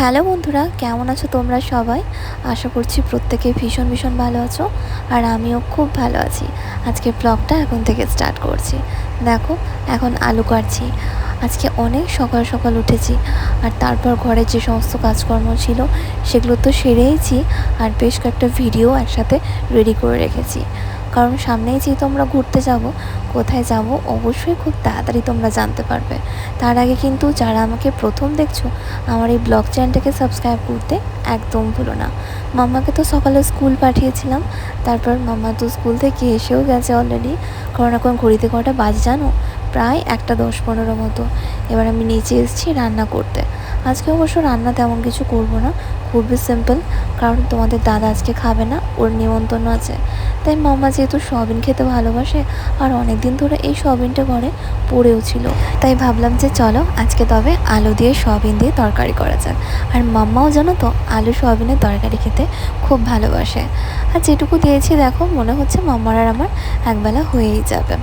Hello বন্ধুরা, কেমন আছো তোমরা সবাই? আশা করছি প্রত্যেকে ভীষণ ভীষণ ভালো আছো আর আমিও খুব ভালো আছি। আজকে ব্লগটা এখন থেকে স্টার্ট করছি। দেখো, এখন আলু কাটছি। আজকে অনেক সকাল সকাল উঠেছি আর তারপর ঘরে যে সমস্ত কাজকর্ম ছিল সেগুলো তো সেরেইছি আর বেশ কয়েকটা ভিডিও একসাথে রেডি করে রেখেছি। কারণ সামনেই যেহেতু আমরা ঘুরতে যাব, কোথায় যাব, অবশ্যই খুব তাড়াতাড়ি তোমরা জানতে পারবে। তার আগে কিন্তু যারা আমাকে প্রথম দেখছ, আমার এই ব্লগ চ্যানেলটাকে সাবস্ক্রাইব করতে একদম ভুলো না। মামাকে তো সকালে স্কুল পাঠিয়েছিলাম, তারপর মামা তো স্কুল থেকে এসেও গেছে অলরেডি কারণ এখন ঘড়িতে কটা বাজে, জানো? প্রায় একটা দশ পনেরো মতো। এবার আমি নিচে এসেছি রান্না করতে। আজকে অবশ্য রান্না তেমন কিছু করব না, খুবই সিম্পল কারণ তোমাদের দাদা আজকে খাবে না, ওর নিমন্ত্রণ আছে। তাই মামা যেহেতু সয়াবিন খেতে ভালোবাসে, আর অনেক দিন ধরে এই সয়াবিনটা ঘরে পড়েও ছিল। তাই ভাবলাম যে চলো, আজকে তবে আলু দিয়ে সয়াবিন দিয়ে তরকারি করা যাক। আর মাম্মাও জানো তো, আলু সয়াবিনের তরকারি খেতে খুব ভালোবাসে। আর যেটুকু দিয়েছি দেখো, মনে হচ্ছে মাম্মার আর আমার একবেলা হয়েই যাবে।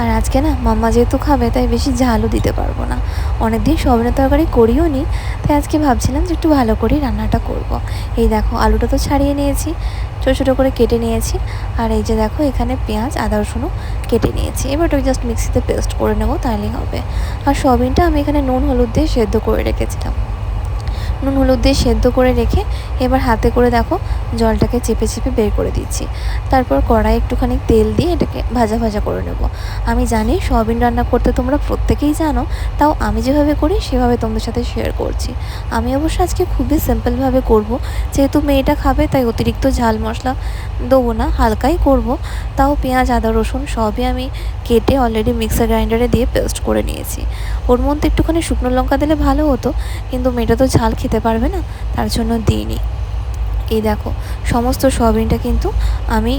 আর আজকে না মাম্মা যেহেতু খাবে, তাই বেশি ঝালও দিতে পারব না। অনেক দিন সবিনের তরকারি করিও নি, তাই আজকে ভাবছিলাম যে একটু ভালো করেই রান্নাটা করব। এই দেখো, আলুটা তো ছাড়িয়ে নিয়েছি, ছোটো ছোটো করে কেটে নিয়েছি, আর এই যে দেখো এখানে পেঁয়াজ, আদা, রসুনও কেটে নিয়েছি। এবার ওটাকে জাস্ট মিক্সিতে পেস্ট করে নেব তাহলেই হবে। আর সবিনটা আমি এখানে নুন, হলুদ দিয়ে সেদ্ধ করে রেখেছিলাম। নুন, হলুদ দিয়ে সেদ্ধ করে রেখে এবার হাতে করে দেখো জলটাকে চেপে চেপে বের করে দিচ্ছি। তারপর কড়াই একটুখানি তেল দিয়ে এটাকে ভাজা ভাজা করে নেব। আমি জানি সয়াবিন রান্না করতে তোমরা প্রত্যেকেই জানো, তাও আমি যেভাবে করি সেভাবে তোমাদের সাথে শেয়ার করছি। আমি অবশ্য আজকে খুবই সিম্পলভাবে করব। যেহেতু মেয়েটা খাবে, তাই অতিরিক্ত ঝাল মশলা দেবো না, হালকাই করব। তাও পেঁয়াজ, আদা, রসুন সবই আমি কেটে অলরেডি মিক্সার গ্রাইন্ডারে দিয়ে পেস্ট করে নিয়েছি। ওর মধ্যে একটুখানি শুকনো লঙ্কা দিলে ভালো হতো, কিন্তু মেয়েটা তো ঝাল খেতে পারবে না তার জন্য দিইনি। এই দেখো সমস্ত সোয়াবিনটা কিন্তু আমি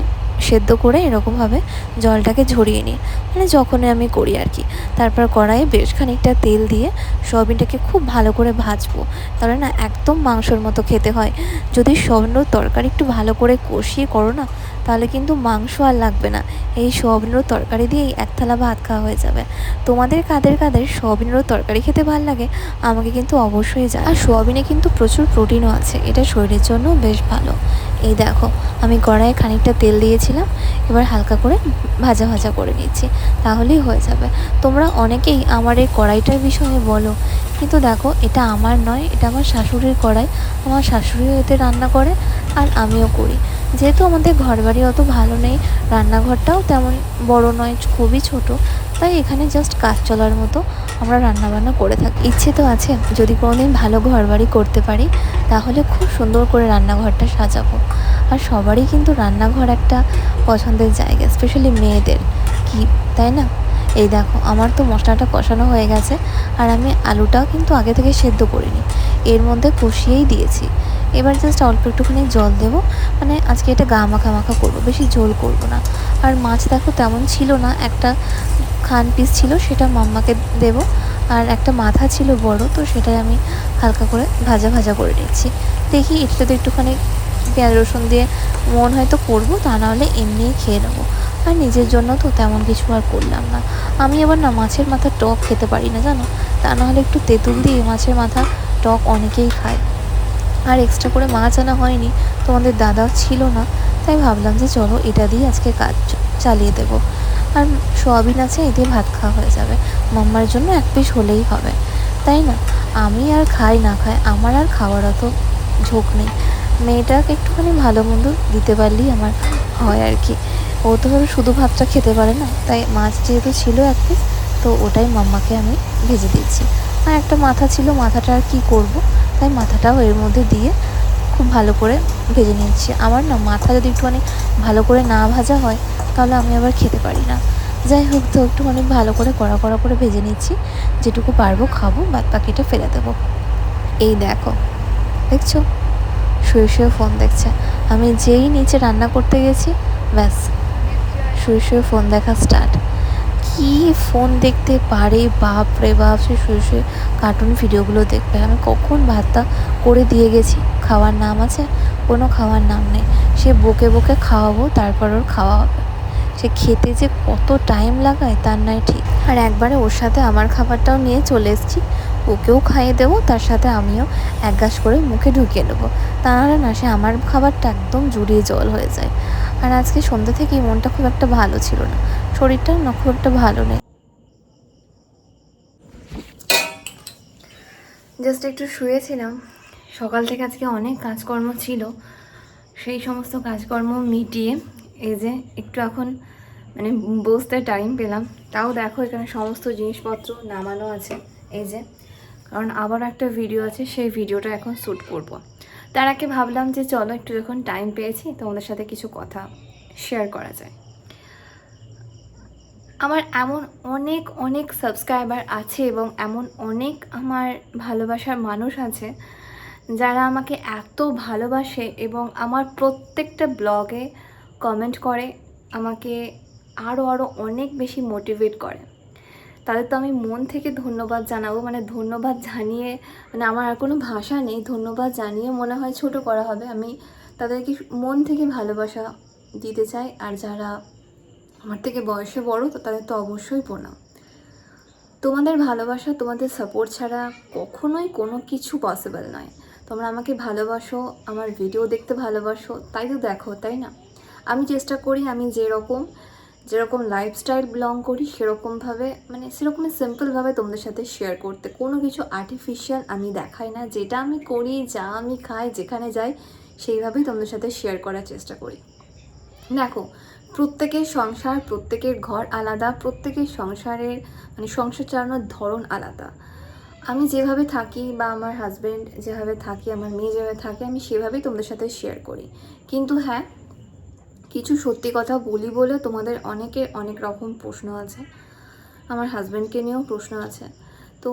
সেদ্ধ করে এরকমভাবে জলটাকে ঝরিয়ে নিই। মানে যখনই আমি করি আর কি। তারপর কড়াইয়ে বেশ খানিকটা তেল দিয়ে সয়াবিনটাকে খুব ভালো করে ভাজবো। তাহলে না একদম মাংসর মতো খেতে হয়। যদি সয়াবিনের তরকারি একটু ভালো করে কষিয়ে করো না, তাহলে কিন্তু মাংস আর লাগবে না। এই সোয়াবিনের তরকারি দিয়েই এক থালা ভাত খাওয়া হয়ে যাবে। তোমাদের কাদের কাদের সোয়াবিনের তরকারি খেতে ভালো লাগে, আমাকে কিন্তু অবশ্যই যায় আর সোয়াবিনে কিন্তু প্রচুর প্রোটিনও আছে। এটা শরীরের জন্য বেশ ভালো। এই দেখো, আমি কড়াইয়ে খানিকটা তেল দিয়েছিলাম, এবার হালকা করে ভাজা ভাজা করে নিচ্ছি, তাহলেই হয়ে যাবে। তোমরা অনেকেই আমার এই কড়াইটার বিষয়ে বলো, কিন্তু দেখো, এটা আমার নয়, এটা আমার শাশুড়ির কড়াই, আমার শাশুড়িও এতে রান্না করে আর আমিও করি। যেহেতু আমাদের ঘর বাড়ি অত ভালো নেই, রান্নাঘরটাও তেমন বড় নয়, খুবই ছোট, তাই এখানে জাস্ট কাজ চলার মতো আমরা রান্নাবান্না করে থাকি। ইচ্ছে তো আছে, যদি কোনোদিন ভালো ঘর বাড়ি করতে পারি, তাহলে খুব সুন্দর করে রান্নাঘরটা সাজাবো। আর সবারই কিন্তু রান্নাঘর একটা পছন্দের জায়গা স্পেশালি মেয়েদের। কি, তাই না? এই দেখো, আমার তো মশলাটা কষানো হয়ে গেছে, আর আমি আলুটাও কিন্তু আগে থেকে সেদ্ধ করিনি। এর মধ্যে কষিয়েই দিয়েছি। এবার জাস্ট অল্প একটুখানি জল দেবো মানে আজকে এটা গা মাখা মাখা করব, বেশি ঝোল করব না। আর মাছ দেখো তেমন ছিল না। একটা খান পিস ছিল, সেটা মাম্মাকে দেব। আর একটা মাথা ছিল বড়, তো সেটাই আমি হালকা করে ভাজা ভাজা করে নিচ্ছি। দেখি এটাতে একটুখানি পেঁয়াজ রসুন দিয়ে মন হয়তো করব, তা নাহলে এমনিই খেয়ে নেব। আর নিজের জন্য তো তেমন কিছু আর করলাম না। আমি আবার না মাছের মাথা টক খেতে পারি না, জানো? তা নাহলে একটু তেঁতুল দিয়ে মাছের মাথা টক অনেকেই খায়। আর এক্সট্রা করে মাছ আনা হয়নি, তোমাদের দাদাও ছিল না। তাই ভাবলাম যে চলো এটা দিয়ে আজকে কাজ চালিয়ে দেবো। আর সোয়াবিন আছে এ দিয়ে ভাত খাওয়া হয়ে যাবে। মাম্মার জন্য এক পিস হলেই হবে। তাই না? আমি আর খাই না খাই, আমার আর খাওয়ার অত ঝোঁক নেই। মেয়েটাকে একটুখানি ভালো মন্দ দিতে পারলেই আমার হয় আর কি। ও তো ধরো শুধু ভাতটা খেতে পারে না, তাই মাছ যেহেতু ছিল এক পিস, তো ওটাই মাম্মাকে আমি ভেজে দিচ্ছি আর একটা মাথা ছিল, মাথাটা আর কী করব? তাই মাথাটাও এর মধ্যে দিয়ে খুব ভালো করে ভেজে নিচ্ছি আমার না মাথা যদি একটুখানি ভালো করে না ভাজা হয়, তাহলে আমি আবার খেতে পারি না। যাই হোক, তো একটুখানি ভালো করে কড়া কড়া করে ভেজে নিচ্ছি যেটুকু পারব খাব, বাদ বাকিটা ফেলে দেবো। এই দেখো, দেখছ? শুয়ে শুয়ে ফোন দেখছে। আমি যেই নিচে রান্না করতে গেছি, ব্যাস, শুয়ে শুয়ে ফোন দেখা স্টার্ট। কি ফোন দেখতে পারে? বাপ রে বাপ, সে শুয়ে শুয়ে কার্টুন ভিডিওগুলো দেখবে। আমি কখন ভাতটা করে দিয়ে গেছি? খাওয়ার নাম আছে? কোনো খাওয়ার নাম নেই। সে বকে বকে খাওয়াবো, তারপর ওর খাওয়া হবে। সে খেতে যে কত টাইম লাগায়, তার নয় ঠিক। আর একবারে ওর সাথে আমার খাবারটাও নিয়ে চলে এসেছি। ওকেও খাইয়ে দেবো, তার সাথে আমিও এক গাছ করে মুখে ঢুকিয়ে নেব। তা নাহলে না, সে আমার খাবারটা একদম জুড়িয়ে জল হয়ে যায়। আর আজকে সন্ধ্যে থেকেই মনটা খুব একটা ভালো ছিল না। শরীরটা না খুব একটা ভালো নেই। জাস্ট একটু শুয়েছিলাম। সকাল থেকে আজকে অনেক কাজকর্ম ছিল। সেই সমস্ত কাজকর্ম মিটিয়ে এই যে একটু এখন মানে বসতে টাইম পেলাম। তাও দেখো এখানে সমস্ত জিনিসপত্র নামানো আছে। এই যে, কারণ আবার একটা ভিডিও আছে, সেই ভিডিওটা এখন শ্যুট করব। তার আগে ভাবলাম যে চলো একটু যখন টাইম পেয়েছি, তোমাদের সাথে কিছু কথা শেয়ার করা যায়। আমার এমন অনেক অনেক সাবস্ক্রাইবার আছে এবং এমন অনেক আমার ভালোবাসার মানুষ আছে, যারা আমাকে এত ভালোবাসে এবং আমার প্রত্যেকটা ব্লগে কমেন্ট করে, আমাকে আরও আরও অনেক বেশি মোটিভেট করে। তাদের তো আমি মন থেকে ধন্যবাদ জানাব মানে ধন্যবাদ জানিয়ে মানে আমার আর কোনো ভাষা নেই, ধন্যবাদ জানিয়ে মনে হয় ছোট করা হবে। আমি তাদেরকে মন থেকে ভালোবাসা দিতে চাই, আর যারা আমার থেকে বয়সে বড়, তো তাদের তো অবশ্যই প্রণাম। তোমাদের ভালোবাসা, তোমাদের সাপোর্ট ছাড়া কখনোই কোনো কিছু পসিবল নয়। তোমরা আমাকে ভালোবাসো, আমার ভিডিও দেখতে ভালোবাসো, তাই তো দেখো, তাই না? আমি চেষ্টা করি আমি যেরকম যেরকম লাইফস্টাইল বিলং করি সেরকমভাবে মানে সেরকমই সিম্পলভাবে তোমাদের সাথে শেয়ার করতে। কোনো কিছু আর্টিফিশিয়াল আমি দেখাই না। যেটা আমি করি, যা আমি খাই, যেখানে যাই, সেইভাবেই তোমাদের সাথে শেয়ার করার চেষ্টা করি। দেখো, প্রত্যেকের সংসার, প্রত্যেকের ঘর আলাদা, প্রত্যেকের সংসারের মানে সংসার চালানোর ধরন আলাদা। আমি যেভাবে থাকি বা আমার হাজব্যান্ড যেভাবে থাকি, আমার মেয়ে যেভাবে থাকে, আমি সেভাবেই তোমাদের সাথে শেয়ার করি। কিন্তু হ্যাঁ কিছু সত্যি কথা বলি বলে তোমাদের অনেকের অনেক রকম প্রশ্ন আছে। আমার হাজব্যান্ডকে নিয়েও প্রশ্ন আছে। তো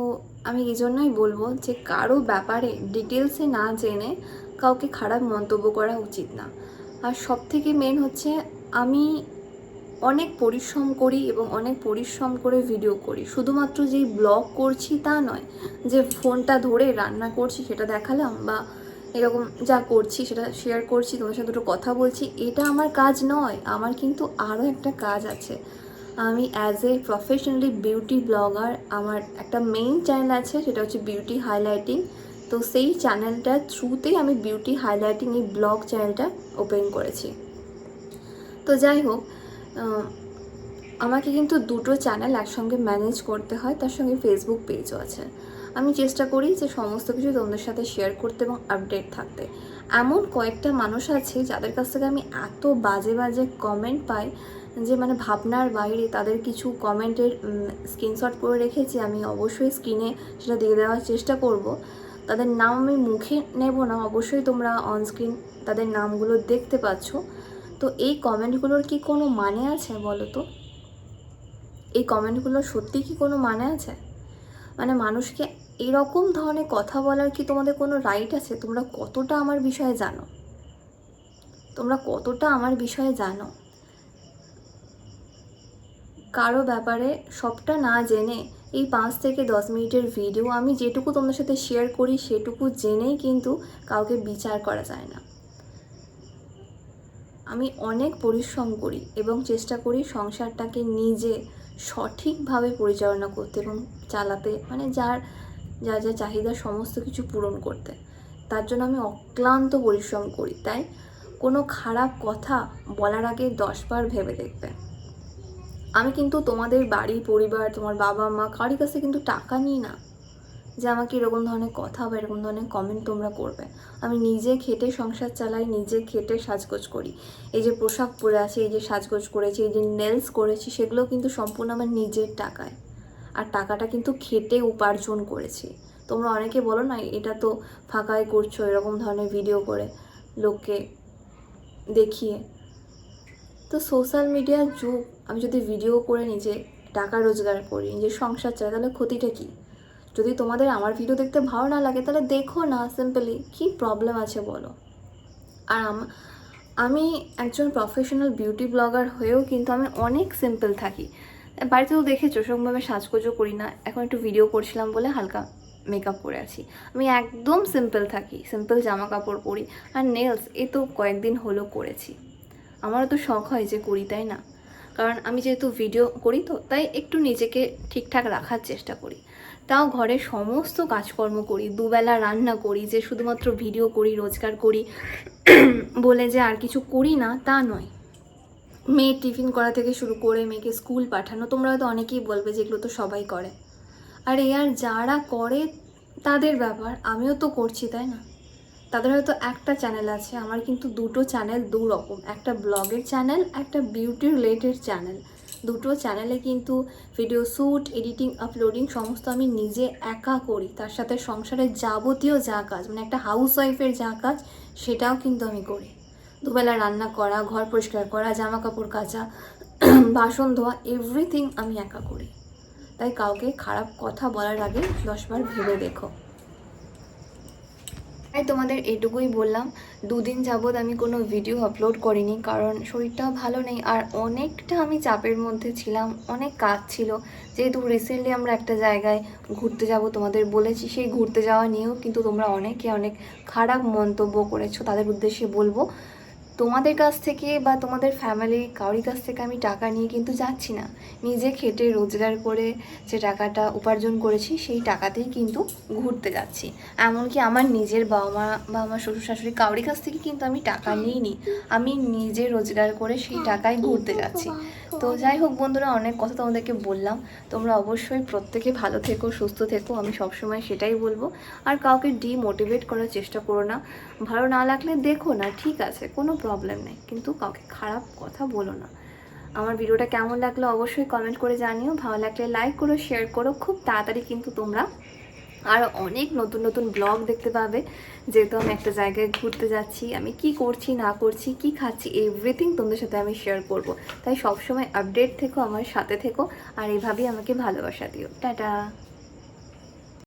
আমি এই জন্যই বলব যে কারও ব্যাপারে ডিটেলসে না জেনে কাউকে খারাপ মন্তব্য করা উচিত না। আর সব থেকে মেন হচ্ছে আমি অনেক পরিশ্রম করি এবং অনেক পরিশ্রম করে ভিডিও করি। শুধুমাত্র যেই ব্লগ করছি তা নয়, যে ফোনটা ধরে রান্না করছি সেটা দেখালাম বা এরকম যা করছি, সেটা শেয়ার করছি, তোমার সাথে দুটো কথা বলছি, এটা আমার কাজ নয়। আমার কিন্তু আরও একটা কাজ আছে। আমি as a professionally beauty blogger আমার একটা মেইন চ্যানেল আছে, সেটা হচ্ছে বিউটি হাইলাইটিং তো সেই চ্যানেলটার থ্রুতেই আমি বিউটি হাইলাইটিং এই ব্লগ চ্যানেলটা ওপেন করেছি। তো যাই হোক আমাকে কিন্তু দুটো চ্যানেল একসঙ্গে ম্যানেজ করতে হয়, তার সঙ্গে ফেসবুক পেজও আছে। আমি চেষ্টা করি যে সমস্ত কিছু তোমাদের সাথে শেয়ার করতে এবং আপডেট থাকতে। এমন কয়েকটা মানুষ আছে যাদের কাছ থেকে আমি এত বাজে বাজে কমেন্ট পাই যে মানে ভাবনার বাইরে তাদের কিছু কমেন্টের স্ক্রিনশট করে রেখেছি, আমি অবশ্যই স্ক্রিনে সেটা দিয়ে দেওয়ার চেষ্টা করব। তাদের নাম আমি মুখে নেব না, অবশ্যই তোমরা অনস্ক্রিন তাদের নামগুলো দেখতে পাচ্ছ। তো এই কমেন্টগুলোর কি কোনো মানে আছে বলো তো? এই কমেন্টগুলোর সত্যি কি কোনো মানে আছে? মানে মানুষকে এরকম ধরনের কথা বলার কি তোমাদের কোনো রাইট আছে? তোমরা কতটা আমার বিষয়ে জানো? তোমরা কতটা আমার বিষয়ে জানো? কারও ব্যাপারে সবটা না জেনে এই পাঁচ থেকে দশ মিনিটের ভিডিও আমি যেটুকু তোমাদের সাথে শেয়ার করি সেটুকু জেনেই কিন্তু কাউকে বিচার করা যায় না। আমি অনেক পরিশ্রম করি এবং চেষ্টা করি সংসারটাকে নিজে সঠিকভাবে পরিচালনা করতে এবং চালাতে মানে যার যা যা চাহিদা সমস্ত কিছু পূরণ করতে। তার জন্য আমি অক্লান্ত পরিশ্রম করি। তাই কোনো খারাপ কথা বলার আগে দশবার ভেবে দেখবে। আমি কিন্তু তোমাদের বাড়ি পরিবার, তোমার বাবা মা কারোর কাছে কিন্তু টাকা নিই না। যে আমাকে এরকম ধরনের কথা বা এরকম ধরনের কমেন্ট তোমরা করবে। আমি নিজে খেটে সংসার চালাই, নিজে খেটে সাজগোজ করি। এই যে পোশাক পরে আছে, এই যে সাজগোজ করেছি, এই যে নেলস করেছি, সেগুলো কিন্তু সম্পূর্ণ আমার নিজের টাকায়। আর টাকাটা কিন্তু খেটে উপার্জন করেছি। তোমরা অনেকে বলো না, এটা তো ফাঁকায় করছ, এরকম ধরনের ভিডিও করে লোককে দেখিয়ে। তো সোশ্যাল মিডিয়ার যুগ, আমি যদি ভিডিও করে নিজে টাকা রোজগার করি, নিজের সংসার চালাই, তাহলে ক্ষতিটা কী? যদি তোমাদের আমার ভিডিও দেখতে ভালো না লাগে, তাহলে দেখো না সিম্পলি কী প্রবলেম আছে বলো। আর আম- একজন প্রফেশনাল বিউটি ব্লগার হয়েও কিন্তু আমি অনেক সিম্পল থাকি। বাড়িতেও দেখেছ, সেরকমভাবে সাজগোজও করি না। এখন একটু ভিডিও করছিলাম বলে হালকা মেকআপ করে আছি। আমি একদম সিম্পল থাকি সিম্পল জামা কাপড় পরি। আর নেলস এ তো কয়েকদিন হলো করেছি। আমারও তো শখ হয় যে করি, তাই না? কারণ আমি যেহেতু ভিডিও করি তো, তাই একটু নিজেকে ঠিকঠাক রাখার চেষ্টা করি। তাও ঘরে সমস্ত কাজকর্ম করি, দুবেলা রান্না করি, যে শুধুমাত্র ভিডিও করি, রোজগার করি, বলে যে আর কিছু করি না, তা নয়। মেয়ের টিফিন করা থেকে শুরু করে মেয়েকে স্কুল পাঠানো, তোমরা হয়তো অনেকেই বলবে যেগুলো তো সবাই করে। আর এ আর যারা করে তাদের ব্যাপার, আমিও তো করছি, তাই না? তাদের হয়তো একটা চ্যানেল আছে, আমার কিন্তু দুটো চ্যানেল দু রকম একটা ব্লগের চ্যানেল একটা বিউটি রিলেটেড চ্যানেল দুটো চ্যানেলে কিন্তু ভিডিও শ্যুট এডিটিং আপলোডিং সমস্ত আমি নিজে একা করি। তার সাথে সংসারের যাবতীয় যা কাজ মানে একটা হাউস ওয়াইফের যা কাজ, সেটাও কিন্তু আমি করি। দুবেলা রান্না করা, ঘর পরিষ্কার করা জামা কাপড় কাচা, বাসন ধোয়া এভরিথিং আমি একা করি। তাই কাউকে খারাপ কথা বলার আগে দশবার ভেবে দেখো। তাই তোমাদের এটুকুই বললাম। দুদিন যাবৎ আমি কোনো ভিডিও আপলোড করিনি, কারণ শরীরটাও ভালো নেই আর অনেকটা আমি চাপের মধ্যে ছিলাম, অনেক কাজ ছিল। যেহেতু রিসেন্টলি আমরা একটা জায়গায় ঘুরতে যাব, তোমাদের বলেছি সেই ঘুরতে যাওয়া নিয়েও কিন্তু তোমরা অনেকে অনেক খারাপ মন্তব্য করেছ, তাদের উদ্দেশ্যে বলব। তোমাদের কাছ থেকে বা তোমাদের ফ্যামিলি কারোর কাছ থেকে আমি টাকা নিয়ে কিন্তু যাচ্ছি না। নিজে খেটে রোজগার করে যে টাকাটা উপার্জন করেছি, সেই টাকাতেই কিন্তু ঘুরতে যাচ্ছি। এমনকি আমার নিজের বাবা মা বা আমার শ্বশুর শাশুড়ি কারোর কাছ থেকে কিন্তু আমি টাকা নিইনি। আমি নিজে রোজগার করে সেই টাকায় ঘুরতে যাচ্ছি। তো যাই হোক বন্ধুরা, অনেক কথা তোমাদেরকে বললাম। তোমরা অবশ্যই প্রত্যেকে ভালো থেকো, সুস্থ থেকো, আমি সবসময় সেটাই বলব। আর কাউকে ডিমোটিভেট করার চেষ্টা করো না। ভালো না লাগলে দেখো না, ঠিক আছে, কোনো প্রবলেম নেই। কিন্তু কাউকে খারাপ কথা বলো না। আমার ভিডিওটা কেমন লাগল অবশ্যই কমেন্ট করে জানিও। ভালো লাগলে লাইক করো শেয়ার করো। খুব তাড়াতাড়ি কিন্তু তোমরা আর অনেক নতুন নতুন ব্লগ দেখতে পাবে। যেহেতু আমি একটা জায়গায় ঘুরতে যাচ্ছি, আমি কি করছি, না করছি, কি খাচ্ছি এভরিথিং তোমাদের সাথে আমি শেয়ার করব। তাই সবসময় আপডেট থেকো, আমার সাথে থেকো, আর এভাবেই আমাকে ভালোবাসা দিও। টাটা!